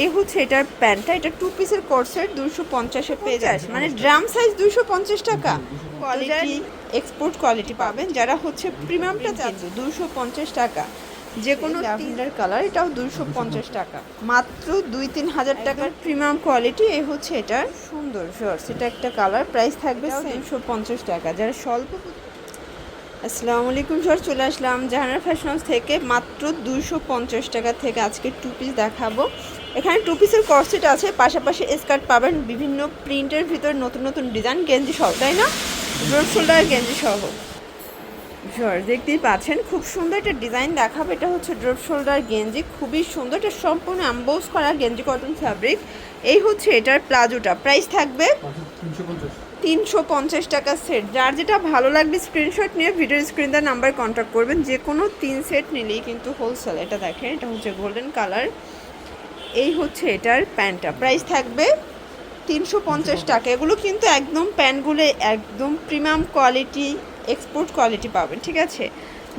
এই হচ্ছে এটার প্যান্টটা এটা টু পিসের কোর্সের দুশো পঞ্চাশে পেয়ে যায় মানে ড্রাম সাইজ দুশো পঞ্চাশ টাকা। কোয়ালিটি এক্সপোর্ট কোয়ালিটি পাবেন যারা হচ্ছে প্রিমিয়ামটা চাচ্ছে দুশো পঞ্চাশ টাকা। যে কোনো ল্যাভেন্ডার কালার এটাও দুশো পঞ্চাশ টাকা। মাত্র দুই তিন হাজার টাকার প্রিমিয়াম কোয়ালিটি এই হচ্ছে এটার সুন্দর শর্টস এটা একটা কালার প্রাইস থাকবে দুশো পঞ্চাশ টাকা। যারা স্বল্প আসসালামু আলাইকুম স্যার, চলে আসলাম জাহানার ফ্যাশন হাউস থেকে মাত্র দুশো পঞ্চাশ টাকা থেকে আজকে টু পিস দেখাবো। এখানে টু পিসের কর্সেট আছে, পাশাপাশি স্কার্ট পাবেন বিভিন্ন প্রিন্টের ভিতরে নতুন নতুন ডিজাইন গেঞ্জি সহ, তাই না? ব্রড শোল্ডার গেঞ্জি সহ। স্যার দেখতেই পাচ্ছেন, খুব সুন্দর একটা ডিজাইন দেখাবো। এটা হচ্ছে ড্রপ শোল্ডার গেঞ্জি, খুবই সুন্দর এটা সম্পূর্ণ অ্যাম্বোজ করা গেঞ্জি কটন ফ্যাব্রিক এই হচ্ছে এটার প্লাজোটা প্রাইস থাকবে তিনশো পঞ্চাশ টাকা সেট যার যেটা ভালো লাগবে স্ক্রিনশট নিয়ে ভিডিও স্ক্রিন দেওয়ার নাম্বার কন্ট্যাক্ট করবেন। যে কোনো তিন সেট নিলেই কিন্তু হোলসেল এটা দেখেন এটা হচ্ছে গোল্ডেন কালার এই হচ্ছে এটার প্যান্টটা। প্রাইস থাকবে তিনশো পঞ্চাশ টাকা। এগুলো কিন্তু একদম প্যান্টগুলো একদম প্রিমিয়াম কোয়ালিটি এক্সপোর্ট কোয়ালিটি পাবেন ঠিক আছে?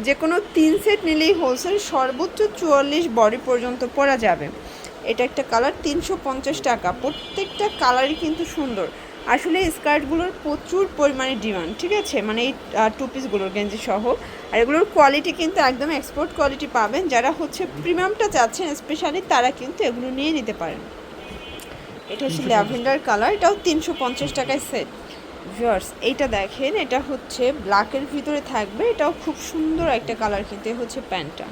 যে কোনো তিন সেট নিলেই হোলসেল সর্বোচ্চ চুয়াল্লিশ বডি পর্যন্ত পরা যাবে। এটা একটা কালার তিনশো পঞ্চাশ টাকা। প্রত্যেকটা কালারই কিন্তু সুন্দর। আসলে স্কার্টগুলোর প্রচুর পরিমাণে ডিমান্ড ঠিক আছে? মানে এই টু পিসগুলোর গেঞ্জি সহ। আর এগুলোর কোয়ালিটি কিন্তু একদম এক্সপোর্ট কোয়ালিটি পাবেন। যারা হচ্ছে প্রিমিয়ামটা চাচ্ছেন স্পেশালি তারা কিন্তু এগুলো নিয়ে নিতে পারেন। এটা হচ্ছে ল্যাভেন্ডার কালার এটাও তিনশো পঞ্চাশ টাকায় সেট ভিউয়ার্স এইটা দেখেন এটা হচ্ছে ব্ল্যাকের ভিতরে থাকবে। এটাও খুব সুন্দর একটা কালার কিন্তু হচ্ছে প্যান্টটা।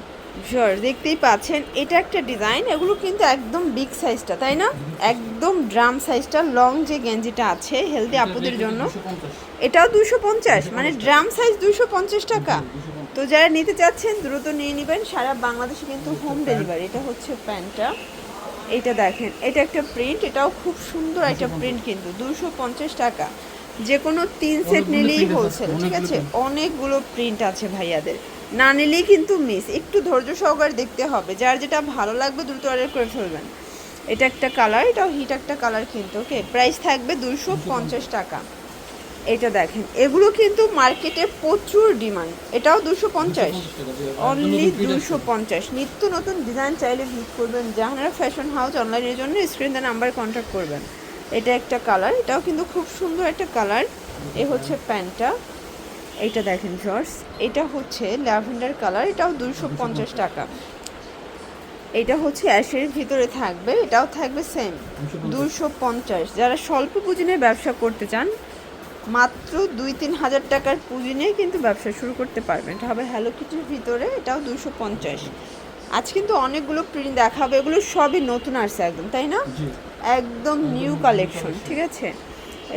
ভিউয়ার্স দেখতেই পাচ্ছেন এটা একটা ডিজাইন এগুলো কিন্তু একদম বিগ সাইজটা তাই না? একদম ড্রাম সাইজটা লং যে গেঞ্জিটা আছে হেলদি আপুদের জন্য। এটাও দুশো পঞ্চাশ মানে ড্রাম সাইজ দুশো পঞ্চাশ টাকা। তো যারা নিতে চাচ্ছেন দ্রুত নিয়ে নেবেন সারা বাংলাদেশে কিন্তু হোম ডেলিভারি এটা হচ্ছে প্যান্টটা। এটা দেখেন এটা একটা প্রিন্ট এটাও খুব সুন্দর একটা প্রিন্ট কিন্তু দুশো পঞ্চাশ টাকা। যে কোনো তিন সেট নিলেই হোলসেল ঠিক আছে? অনেকগুলো প্রিন্ট আছে ভাইয়াদের। না নিলেই কিন্তু মিস একটু ধৈর্য সহকারে দেখতে হবে। যার যেটা ভালো লাগবে দ্রুত অর্ডার করে ফেলবেন। এটা একটা কালার এটাও হিট একটা কালার কিন্তু ওকে প্রাইস থাকবে দুশো পঞ্চাশ টাকা। এটা দেখেন। এগুলো কিন্তু মার্কেটে প্রচুর ডিমান্ড এটাও দুশো পঞ্চাশ। অনলি দুশো পঞ্চাশ নিত্য নতুন ডিজাইন চাইলে ভিজিট করবেন। জাহানারা ফ্যাশন হাউস অনলাইনের জন্য স্ক্রিন নাম্বার কন্ট্যাক্ট করবেন। এটা একটা কালার এটাও কিন্তু খুব সুন্দর একটা কালার এ হচ্ছে প্যান্টটা এইটা দেখেন জর্স এটা হচ্ছে ল্যাভেন্ডার কালার এটাও দুশো পঞ্চাশ টাকা। এটা হচ্ছে অ্যাশের ভিতরে থাকবে এটাও থাকবে সেম দুশো পঞ্চাশ। যারা স্বল্প পুঁজি নিয়ে ব্যবসা করতে চান মাত্র দুই তিন হাজার টাকার পুঁজি নিয়ে কিন্তু ব্যবসা শুরু করতে পারবেন। এটা হবে হ্যালো কিটির ভিতরে এটাও দুশো পঞ্চাশ। আজ কিন্তু অনেকগুলো প্রিন্ট দেখাবে এগুলো সবই নতুন আসছে একদম তাই না? একদম নিউ কালেকশন ঠিক আছে?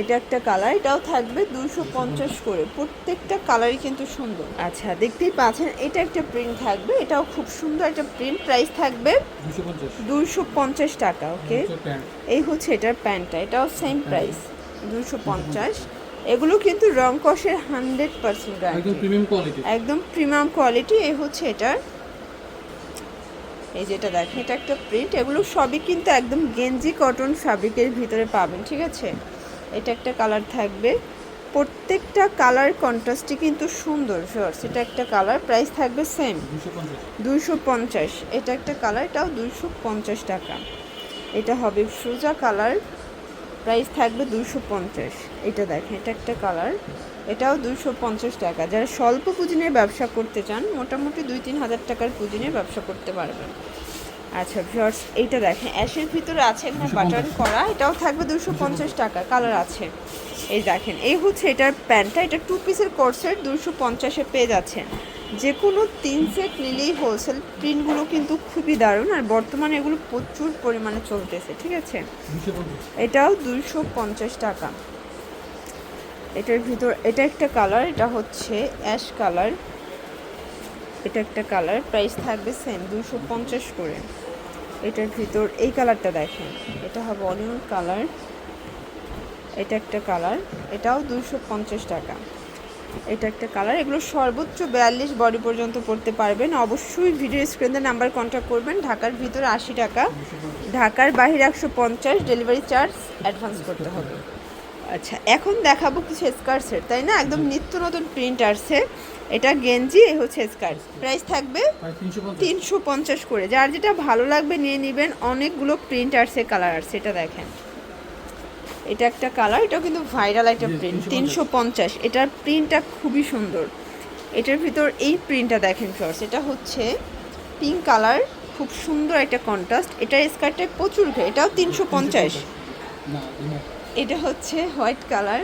এটা একটা কালার এটাও থাকবে দুশো পঞ্চাশ করে। প্রত্যেকটা কালারই কিন্তু সুন্দর। আচ্ছা দেখতেই পাচ্ছেন এটা একটা প্রিন্ট থাকবে এটাও খুব সুন্দর একটা প্রিন্ট প্রাইস থাকবে দুশো পঞ্চাশ। টাকা ওকে এই হচ্ছে এটার প্যান্টটা এটাও সেম প্রাইস দুশো পঞ্চাশ। এগুলো কিন্তু রং কষের হান্ড্রেড পার্সেন্ট একদম গ্যারান্টি প্রিমিয়াম কোয়ালিটি একদম প্রিমিয়াম কোয়ালিটি এই হচ্ছে এটার। এই যেটা দেখেন এটা একটা প্রিন্ট এগুলো সবই কিন্তু একদম গেঞ্জি কটন ফ্যাব্রিকের ভিতরে পাবেন ঠিক আছে? এটা একটা কালার থাকবে। প্রত্যেকটা কালার কন্ট্রাস্টই কিন্তু সুন্দর শর্টস এটা একটা কালার প্রাইস থাকবে সেম দুশো পঞ্চাশ। এটা একটা কালার এটাও দুশো পঞ্চাশ টাকা। এটা হবে সোজা কালার প্রাইস থাকবে দুশো পঞ্চাশ। এটা দেখেন এটা একটা কালার এটাও দুশো পঞ্চাশ টাকা। যারা স্বল্প পুঁজি নিয়ে ব্যবসা করতে চান মোটামুটি দুই তিন হাজার টাকার পুঁজি নিয়ে ব্যবসা করতে পারবেন। আচ্ছা ভিউয়ার্স এইটা দেখেন অ্যাশের ভিতরে আছে এখানে 250 বাটন করা এটাও থাকবে দুশো পঞ্চাশ টাকা কালার আছে। এই দেখেন এই হচ্ছে এটার প্যান্টটা এটা টু পিসের কোর্সের দুশো পঞ্চাশে পেয়ে যাচ্ছেন যে কোনো তিন সেট নিলেই হোলসেল প্রিন্টগুলো কিন্তু খুবই দারুণ আর বর্তমানে এগুলো প্রচুর পরিমাণে চলতেছে ঠিক আছে? এটাও দুশো পঞ্চাশ টাকা। এটার ভিতর এটা একটা কালার এটা হচ্ছে অ্যাশ কালার এটা একটা কালার প্রাইস থাকবে সেম দুশো পঞ্চাশ করে। এটার ভিতর, এই কালারটা দেখেন। এটা হবে অনিয়ন কালার। এটা একটা কালার। এটাও দুশো পঞ্চাশ টাকা। এটা একটা কালার। এগুলো সর্বোচ্চ বিয়াল্লিশ বডি পর্যন্ত পড়তে পারবেন। অবশ্যই ভিডিও স্ক্রিনের নাম্বার কন্ট্যাক্ট করবেন। ঢাকার ভিতরে আশি টাকা। ঢাকার বাহিরে একশো পঞ্চাশ। ডেলিভারি চার্জ অ্যাডভান্স করতে হবে। আচ্ছা এখন দেখাবো কিছু স্কার্ট সেট তাই না? একদম নিত্য নতুন প্রিন্ট আসছে। এটা গেঞ্জি এ হচ্ছে স্কার্ট। প্রাইস থাকবে তিনশো পঞ্চাশ। করে। যার যেটা ভালো লাগবে নিয়ে নেবেন অনেকগুলো প্রিন্ট আসছে কালার আসছে এটা দেখেন। এটা একটা কালার এটাও কিন্তু ভাইরাল একটা প্রিন্ট তিনশো পঞ্চাশ। এটার প্রিন্টটা খুবই সুন্দর। এটার ভিতর এই প্রিন্টটা দেখেন ফ্রস এটা হচ্ছে পিঙ্ক কালার খুব সুন্দর একটা কন্ট্রাস্ট এটার স্কার্টটা প্রচুর ঘে এটাও তিনশো পঞ্চাশ। এটা হচ্ছে হোয়াইট কালার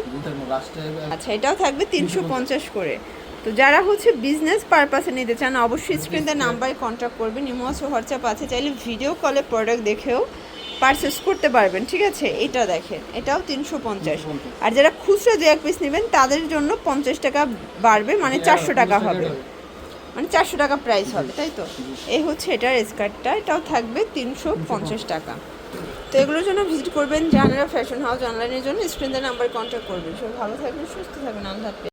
আচ্ছা এটাও থাকবে তিনশো পঞ্চাশ করে। তো যারা হচ্ছে বিজনেস পারপাসে নিতে চান অবশ্যই স্ক্রিনতে নাম্বারে কন্ট্যাক্ট করবেন। ইমো আছে হোয়াটসঅ্যাপ আছে চাইলে ভিডিও কলে প্রোডাক্ট দেখেও পারচেস করতে পারবেন ঠিক আছে? এটা দেখেন এটাও তিনশো পঞ্চাশ। আর যারা খুচরা দু এক পিস নেবেন তাদের জন্য পঞ্চাশ টাকা বাড়বে মানে চারশো টাকা হবে। মানে চারশো টাকা প্রাইস হবে তাই তো? এই হচ্ছে এটার স্কার্টটা এটাও থাকবে তিনশো পঞ্চাশ টাকা। তো এগুলোর জন্য ভিজিট করবেন জানারা ফ্যাশন হাউস অনলাইনের জন্য স্ক্রিনের নাম্বার কন্ট্যাক্ট করবেন। সবাই ভালো থাকবেন সুস্থ থাকবেন আল্লাহ।